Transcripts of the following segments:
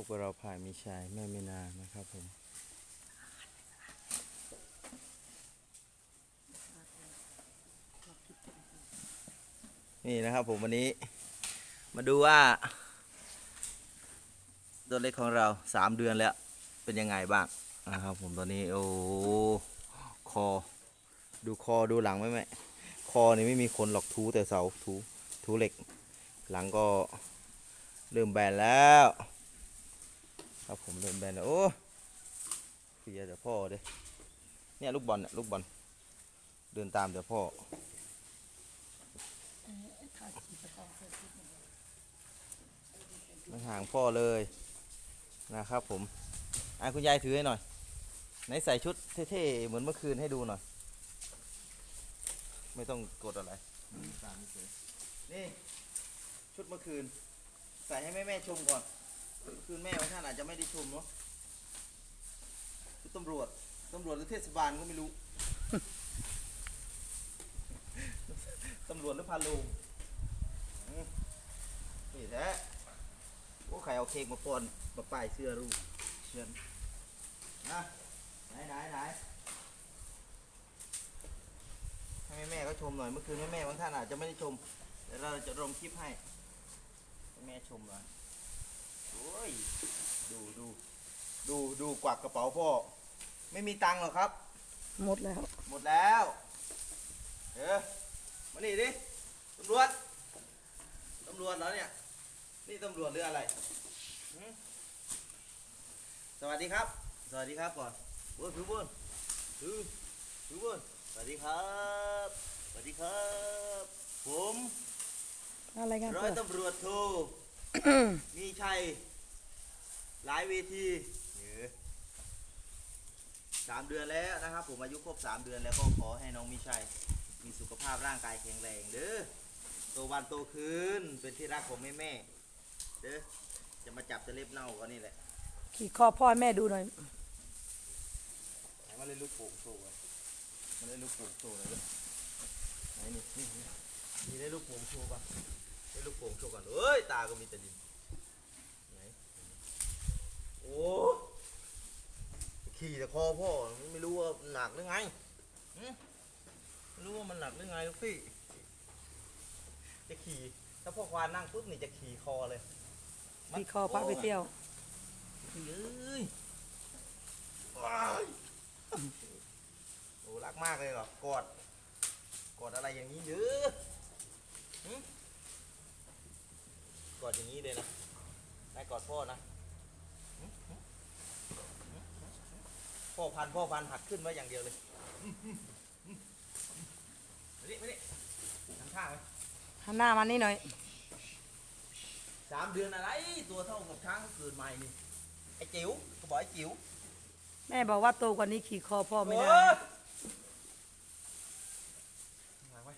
พวกเราผ่านมีชายแม่ไม่นานะครับผมนี่นะครับผมวันนี้ มาดูว่าตัวเล็กของเราสามเดือนแล้ว เป็นยังไงบ้างนะครับผมตอนนี้โอ้คอ ดูคอดูหลังไหมแม่คอนี่ไม่มีขนหรอกทูแต่เสาทูทูเหล็ก หลังก็เริ่มแบนแล้ว ครับผมเริ่มแบนแล้วโอ้เสียแต่พ่อเด้เนี่ยลูกบอลเนี่ยลูกบอลเดินตามแต่พ่อมันห่างพ่อเลยนะครับผมอะคุณยายถือให้หน่อยไหนใส่ชุดเท่ๆเหมือนเมื่อคืนให้ดูหน่อย ไม่ต้องกดอะไรตามนี่ชุดเมื่อคืน ใส่ให้แม่แม่ๆชมก่อน เมื่อคืนแม่บางท่านอาจจะไม่ได้ชมเนาะตำรวจตำรวจหรือเทศบาลก็ไม่รู้ ตำรวจหรือพาโลงนี่แท้โอ้ใครเอาเค้กมาปอนมาป้ายเสื้อรูเชิญนะไหนไหนไหนให้แม่แม่ก็ชมหน่อยเมื่อคืนแม่แม่ๆบางท่านอาจจะไม่ได้ชมเดี๋ยวเราจะลงคลิปให้ให้แม่ชมหน่อย โอ้ย ดูดู ดูดูกวักกระเป๋าพ่อ ไม่มีตังค์หรอกครับ หมดแล้ว หมดแล้วเออมานี่ดิ ตำรวจ ตำรวจเหรอเนี่ย นี่ตำรวจหรืออะไรหืมสวัสดีครับ สวัสดีครับก่อนบุญถือบุญถือถือบุญสวัสดีครับ สวัสดีครับ ผมอะไรกันร้อยตำรวจโท มีชัย หลายเวทีเออสามเดือนแล้วนะครับ ผมอายุครบสามเดือนแล้วก็ขอให้น้องมีชัยมีสุขภาพร่างกายแข็งแรงเด้อโตวันโตคืนเป็นที่รักของแม่แม่ๆเด้อจะมาจับจะเล็บเน่าก็นี่แหละขี่คอพ่อให้แม่ดูหน่อยไหนมาเล่นลูกโป่งโชว์กันมาเล่นลูกโป่งโชว์หน่อยเด้อไหนนี่นี่นี่นี่ได้ลูกโป่งโชว์ปะได้ลูกโป่งโชว์ก่อนเอ้ยตาก็มีแต่ดินไหน โอ้ขี่แต่คอพ่อไม่รู้ว่าหนักหรือไงหึไม่รู้ว่ามันหนักหรือไงลูกพี่ จะขี่ถ้าพ่อควานนั่งปุ๊บนี่จะขี่คอเลยขี่คอพาไปเที่ยวเฮ้ยว้ายโอ้รักมากเลยเหรอกอดกอดอะไรอย่างนี้เยอะหึกอดอย่างนี้เลยนะได้กอดพ่อนะหึหึหึหึ พ่อพันพ่อพันหักขึ้นไว้อย่างเดียวเลยมาดิมาดิทำท่าไหมหันหน้ามานี่หน่อย สามเดือนอะไร ตัวเท่ากับช้างเกิดใหม่นี่ ไอ้จิ๋วก็บอกไอ้จิ๋วแม่บอกว่าโตกว่านี้ขี่คอพ่อไม่ได้ โอ๊ยนั่งไว้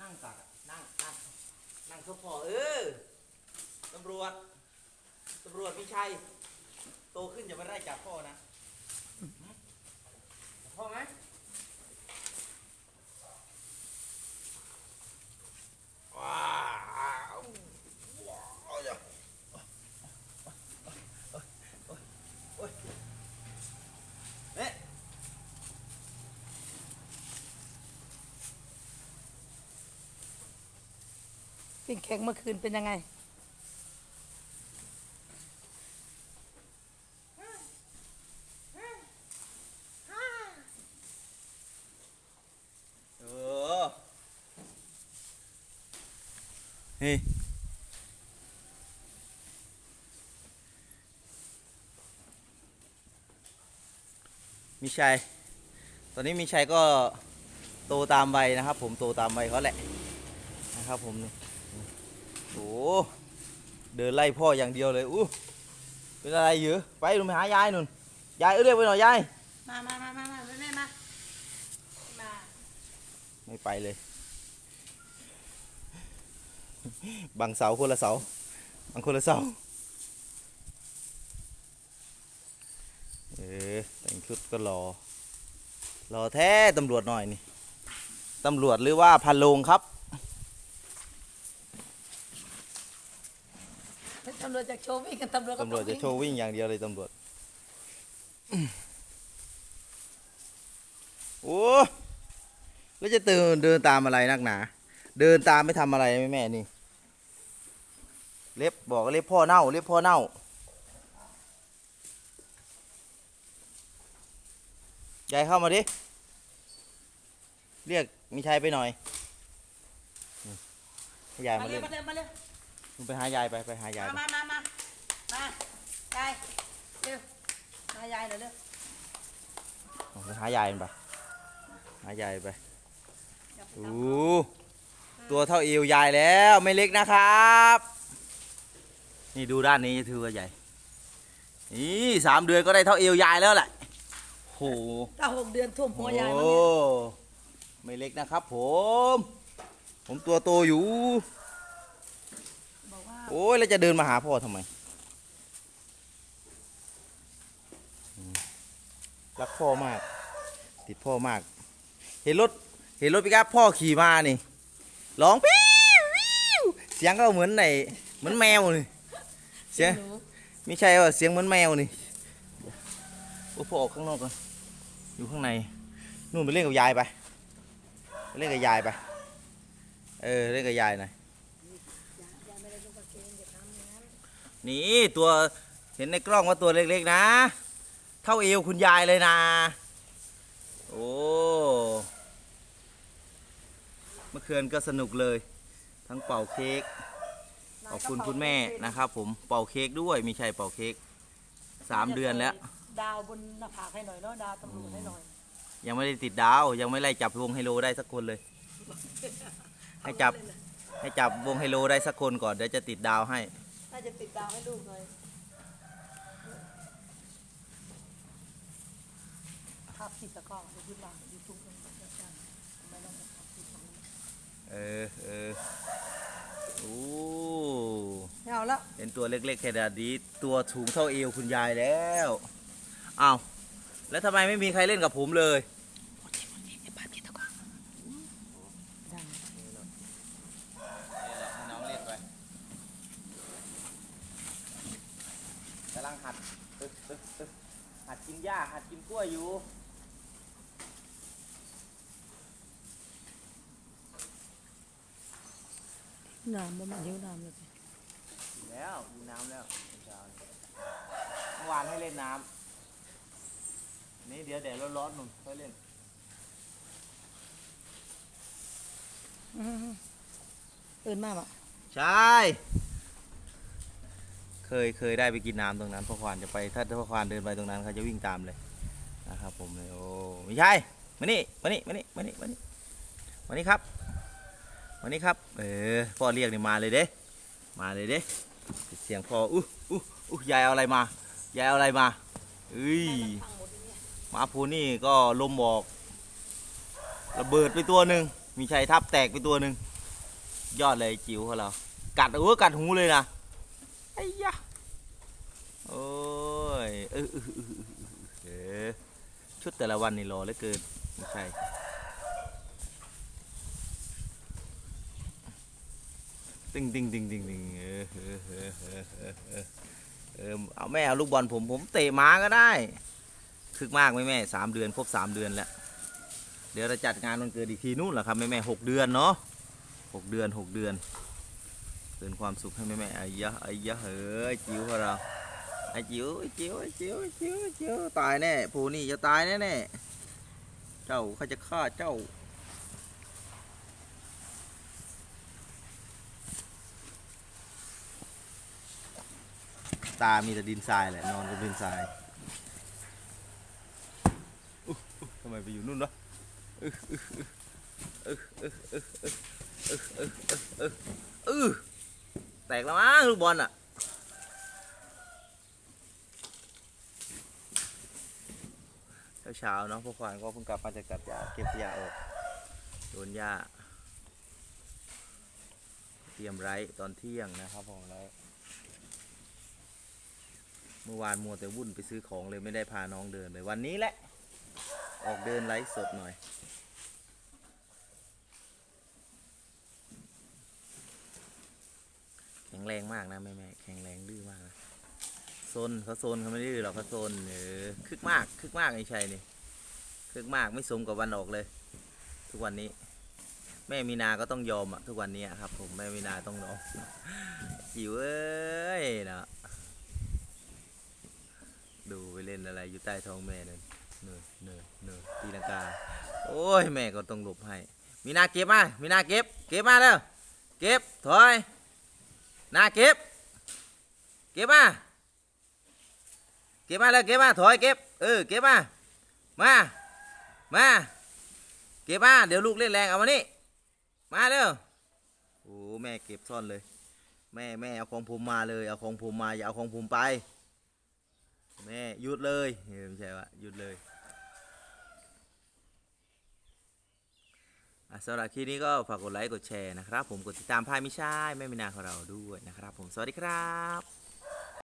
นั่งตักอะนั่งนั่งนั่งเขาพอเออตำรวจตำรวจมีชัย โตขึ้นอย่ามาไล่จับพ่อนะหืมจับพ่อไหมว้าวว้าวอย่าโอ๊ยเอ๊ะปิ้งแข็งเมื่อคืนเป็นยังไง เออ เฮ้ยมีชัย ตอนนี้มีชัยก็โตตามใบนะครับ ผมโตตามใบเขาแหละนะครับผมนี่โอ้โหเดินไล่พ่ออย่างเดียวเลยอู้เป็นอะไรเยอะไปลงไปหายายนุ่นยายเอ้ยเรียกไปหน่อยยายมามามามามาแม่มามาไม่ไปเลย บางเสาคนละเสาบางคนละเสาเออแต่งชุดก็รอ รอแท้ตำรวจหน่อยนี่ตำรวจหรือว่าพันโลงครับตำรวจจะโชว์วิ่งกันตำรวจก็ตำรวจจะโชว์วิ่งอย่างเดียวเลยตำรวจโอ้แล้วจะเดินเดินตามอะไรนักหนา เดินตามไม่ทำอะไรแม่แม่นี่ เล็บบอกว่าเล็บพ่อเน่า เล็บพ่อเน่ายายเข้ามาดิ เรียกมีชัยไปหน่อยนี่ให้ยายมามาเร็เล่วนมาเร็วมาเร็วมึงไปหายายไปไปหายายมาไปมามามา มายายเร็วมายายหน่อยเร็วเอาไปหายายมันไปหายายไปจับโอ้ตัวเท่าเอวยายแล้วไม่เล็กนะครับ นี่ดูด้านนี้จะถือว่าใหญ่ นี่สามเดือนก็ได้เท่าเอวยายแล้วแหละโหถ้าหกเดือนท่วมหัวยายโอ้มาเนี่ยไม่เล็กนะครับผม ผมตัวโตอยู่บอกว่าโอ้ยแล้วจะเดินมาหาพ่อทำไมอืมรักพ่อมาก ติดพ่อมาก เห็นรถ เห็นรถปิกอัพพ่อขี่มานี่ร้องปิ้วปิ้วเสียงก็เหมือนไหนเหมือนแมวนี่ เสียงหนูไม่ใช่ว่าเสียงเหมือนแมวนี่โอ้พ่อออกข้างนอกก่อนอยู่ข้างในนู่นไปเล่นกับยายไปไปเล่นกับยายไปเออเล่นกับยายหน่อยยายไม่ได้ลงกางเกงอย่าทำอย่างนั้นนี่ตัวเห็นในกล้องว่าตัวเล็กๆนะ เท่าเอวคุณยายเลยนะโอ้เมื่อคืนก็สนุกเลย ทั้งเป่าเค้ก ขอบคุณคุณแม่นะครับ ผมเป่าเค้กด้วยมีชัยเป่าเค้กสามเดือนแล้ว ดาวบนหน้าผากให้หน่อยเนาะดาวตำรวจให้หน่อยยังไม่ได้ติดดาว ยังไม่ไล่จับวงไฮโลได้สักคนเลย ให้จับให้จับวงไฮโลได้สักคนก่อนเดี๋ยวจะติดดาวให้ น่าจะติดดาวให้ลูกหน่อยภาพติดตะกร้อเดี๋ยวยึดหลังยูทูบกันอาจารย์ไม่ต้องภาพติดตรงนี้เออเออโอ้ไม่ เอาแล้วเป็นตัวเล็กๆแค่ดาดีตัวสูงเท่าเอวคุณยายแล้วอ้าวแล้วทำไมไม่มีใครเล่นกับผมเลยภาพติดตะกร้อดังน้องเล่นไปกำลังหัดตึกตึกตึกหัดกินหญ้าหัดกินกล้วยอยู่น้ำบ่แมันหิวน้ำเลยกิน แล้วกินน้ำแล้วเช้านี้เมื่อวานให้เล่นน้ำนี่เดี๋ยวแดดร้อนๆหนุ่มค่อยเล่นตื่นมาบ่ใช่ เคยเคยได้ไปกินน้ำตรงนั้นพ่อควานจะไปถ้าพ่อควานเดินไปตรงนั้นเขาจะวิ่งตามเลยนะครับผมเลยโอ้ไม่ใช่มานี่มานี่มานี่มานี่มานี่มานี่ครับมานี่ครับเออพ่อเรียกนี่มาเลยเด้มาเลยเด้ เสียงพออู้อู้อู้ยายเอาอะไรมายายเอาอะไรมาเอ้ยหมาพูนี่ก็ลมบอกระเบิดไปตัวหนึ่งมีชัยทับแตกไปตัวหนึ่งยอดเลยจิ๋วของเรากัดเออกัดหูเลยนะไอ้ยะโอ้ยเออเออเออเออเออชุดแต่ละวันนี่รอเหลือเกินไม่ใช่ ติงติงติงติงติงเออเออเออเออเออเออเออเอาแม่เอาลูกบอลผมผมเตะหมาก็ได้คึกมากไหมแม่สามเดือนครบสามเดือนแล้วเดี๋ยวเราจัดงานวันเกิดอีกทีนู่นแหละครับแม่แม่หกเดือนเนาะหกเดือนหกเดือนเตือนความสุขให้แม่แม่ไอ้ยะไอ้ยะเฮ้ยจิ๋วของเราไอ้จิ๋วไอ้จิ๋วไอ้จิ๋วไอ้จิ๋วจิ๋วตายแน่ผู้นี่จะตายแน่แน่เจ้าเขาจะฆ่าเจ้า ตา มีแต่ดินทรายแหละ นอนกับดินทรายทำไมไปอยู่นู่นวะเออแตกแล้วมั้งลูกบอลอะเช้าๆเนาะพวกควานก็เพิ่งกลับมาจากตัดหญ้าเก็บหญ้าออกโดนหญ้าเตรียมไร้ตอนเที่ยงนะครับผมแล้ว มื่อวานมัวแต่วุ่นไปซื้อของเลยไม่ได้พาน้องเดินเลยวันนี้แหละ ออกเดินไลฟ์สดหน่อย แข็งแรงมากนะแม่แม่แข็งแรงดื้อมากนะโซนเขาโซนเขาไม่ดื้อหรอกเขาโซนเออคึกมากคึกมากไอ้ชัยนี่คึกมากไม่สมกับวันออกเลย ทุกวันนี้ แม่มีนาก็ต้องยอมอะทุกวันนี้ครับ ผมแม่มีนาต้องยอมจิ๋วเอ้ยนะ ดูไปเล่นอะไรอยู่ใต้ท้องแม่นั่นเนินเนินเนินตีลังกา โอ้ยแม่ก็ต้องหลบให้ มีนาเก็บมา มีนาเก็บ เก็บมาเร็วเก็บ ถอยนาเก็บ เก็บมา เก็บมาเลยเก็บมา ถอยเก็บ เออ เก็บมา มา มา เก็บมา เดี๋ยวลูกเล่นแรงเอามานี่ มาเร็ว โอ้แม่เก็บซ่อนเลย แม่แม่เอาของผมมาเลย เอาของผมมาอย่าเอาของผมไป แม่หยุดเลยเไม่ใช่ว่าหยุดเลยสำหรับคลิปนี้ก็ฝากกดไลค์กดแชร์นะครับ ผมกดติดตามพายมิชายแม่มินาของเราด้วยนะครับ ผมสวัสดีครับ